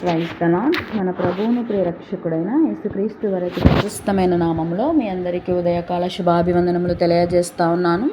క్రైస్తలాన్ మన ప్రభువును ప్రియరక్షకుడైన యేసుక్రీస్తు వరకు ప్రశస్తమైన నామంలో మీ అందరికీ ఉదయకాల శుభాభివందనములు తెలియజేస్తా ఉన్నాను.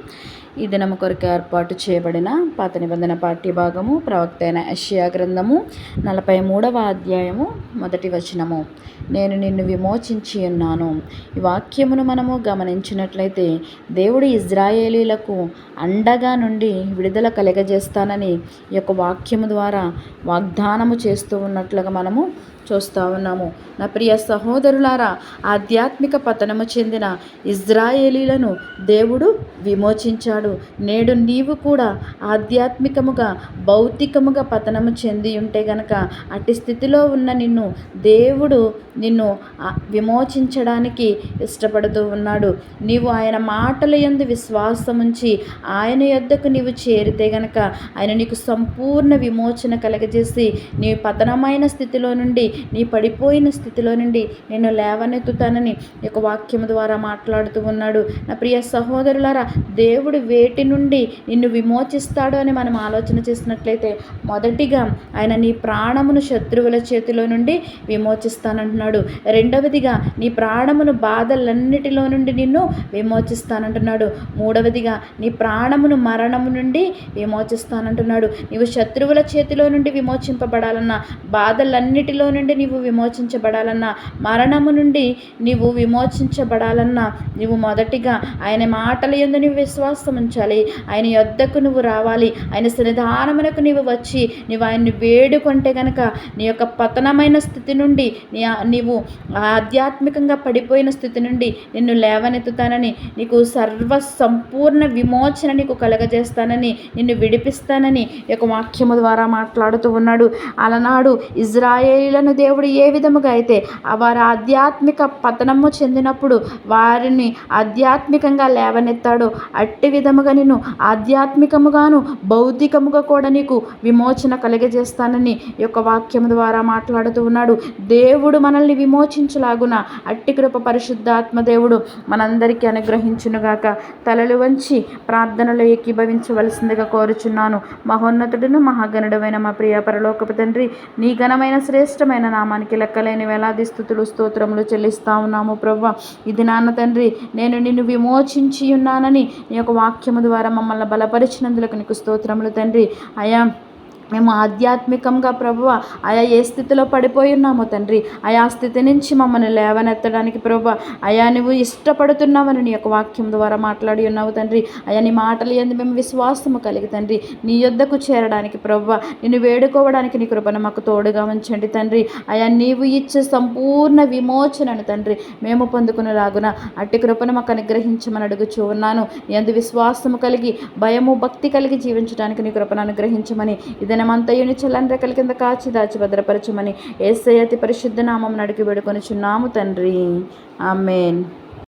ఈ దినము కొరకు ఏర్పాటు చేయబడిన పాత నిబంధన పాఠ్యభాగము ప్రవక్త అయిన యషియా గ్రంథము నలభై మూడవ అధ్యాయము మొదటి వచనము. నేను నిన్ను విమోచించి ఉన్నాను. ఈ వాక్యమును మనము గమనించినట్లయితే దేవుడు ఇజ్రాయేలీలకు అండగా నుండి విడుదల కలగజేస్తానని ఈ యొక్క వాక్యము ద్వారా వాగ్దానము చేస్తూ ఉన్నట్లుగా మనము చూస్తూ ఉన్నాము. నా ప్రియ సహోదరులారా ఆధ్యాత్మిక పతనము చెందిన ఇజ్రాయేలీలను దేవుడు విమోచించాడు. నేడు నీవు కూడా ఆధ్యాత్మికముగా భౌతికముగా పతనము చెంది ఉంటే గనక అట్టి స్థితిలో ఉన్న నిన్ను దేవుడు నిన్ను విమోచించడానికి ఇష్టపడుతూ ఉన్నాడు. నీవు ఆయన మాటల యందు విశ్వాసముంచి ఆయన యొద్దకు నీవు చేరితే గనక ఆయన నీకు సంపూర్ణ విమోచన కలగజేసి నీ పతనమైన స్థితిలో నుండి నీ పడిపోయిన స్థితిలో నుండి నేను లేవనెత్తుతానని యొక్క వాక్యం ద్వారా మాట్లాడుతూ ఉన్నాడు. నా ప్రియ సహోదరులారా దేవుడు వేటి నుండి నిన్ను విమోచిస్తాడు అని మనం ఆలోచన చేసినట్లయితే మొదటిగా ఆయన నీ ప్రాణమును శత్రువుల చేతిలో నుండి విమోచిస్తానంటున్నాడు. రెండవదిగా నీ ప్రాణమును బాధలన్నిటిలో నుండి నిన్ను విమోచిస్తానంటున్నాడు. మూడవదిగా నీ ప్రాణమును మరణము నుండి విమోచిస్తానంటున్నాడు. నీవు శత్రువుల చేతిలో నుండి విమోచింపబడాలన్న బాధలన్నిటిలో నుండి నుండి నీవు విమోచించబడాలన్నా మరణము నుండి నీవు విమోచించబడాలన్నా నీవు మొదటిగా ఆయన మాటల ఎందు నీవు విశ్వాసం ఉంచాలి. ఆయన యొద్దకు నువ్వు రావాలి. ఆయన సన్నిధానమునకు నీవు వచ్చి నీవు ఆయన్ని వేడుకుంటే గనక నీ యొక్క పతనమైన స్థితి నుండి నీ నీవు ఆధ్యాత్మికంగా పడిపోయిన స్థితి నుండి నిన్ను లేవనెత్తుతానని నీకు సర్వ సంపూర్ణ విమోచన నీకు కలగజేస్తానని నిన్ను విడిపిస్తానని యొక్క వాక్యము ద్వారా మాట్లాడుతూ ఉన్నాడు. అలనాడు ఇజ్రాయేలీలను దేవుడు ఏ విధముగా అయితే వారి ఆధ్యాత్మిక పతనము చెందినప్పుడు వారిని ఆధ్యాత్మికంగా లేవనెత్తాడో అట్టి విధముగా నేను ఆధ్యాత్మికముగాను భౌతికముగా కూడా నీకు విమోచన కలిగజేస్తానని యొక్క వాక్యం ద్వారా మాట్లాడుతూ ఉన్నాడు. దేవుడు మనల్ని విమోచించలాగున అట్టి కృప పరిశుద్ధాత్మ దేవుడు మనందరికీ అనుగ్రహించునుగాక. తలలు వంచి ప్రార్థనలో ఏకీభవించవలసిందిగా కోరుచున్నాను. మహోన్నతుడును మహాగణుడమైన మా ప్రియ పరలోకపు తండ్రి నీ ఘనమైన శ్రేష్టమైన నామానికి లెక్కలేని వేలాది స్థుతులు స్తోత్రములు చెల్లిస్తా ఉన్నాము ప్రభా ఇది నాన్న తండ్రి నేను నిన్ను విమోచించి ఉన్నానని నీ యొక్క వాక్యము ద్వారా మమ్మల్ని బలపరిచినందులకు నీకు స్తోత్రములు తండ్రి. అయా మేము ఆధ్యాత్మికంగా ప్రభు ఆయా ఏ స్థితిలో పడిపోయి ఉన్నామో తండ్రి ఆయా స్థితి నుంచి మమ్మల్ని లేవనెత్తడానికి ప్రభు అయా నువ్వు ఇష్టపడుతున్నావని నీ యొక్క వాక్యం ద్వారా మాట్లాడి ఉన్నావు తండ్రి. అయా నీ మాటలు ఎందు మేము విశ్వాసము కలిగి తండ్రి. నీ యొద్దకు చేరడానికి ప్రభు నిన్ను వేడుకోవడానికి నీ కృపను మాకు తోడుగా ఉంచండి తండ్రి. అయా నీవు ఇచ్చే సంపూర్ణ విమోచనను తండ్రి మేము రాగున అట్టి కృపను మాకు అనుగ్రహించమని అడుగుచూ ఉన్నాను. ఎందు విశ్వాసము కలిగి భయము భక్తి కలిగి జీవించడానికి నీ కృపను అనుగ్రహించమని ఇది దినమంతయుని చల్లని రెక్కల కింద కాచి దాచి భద్రపరచమని ఏసై అతి పరిశుద్ధ నామం నడికి వేడుకొని చున్నాము తండ్రి. ఆమెన్.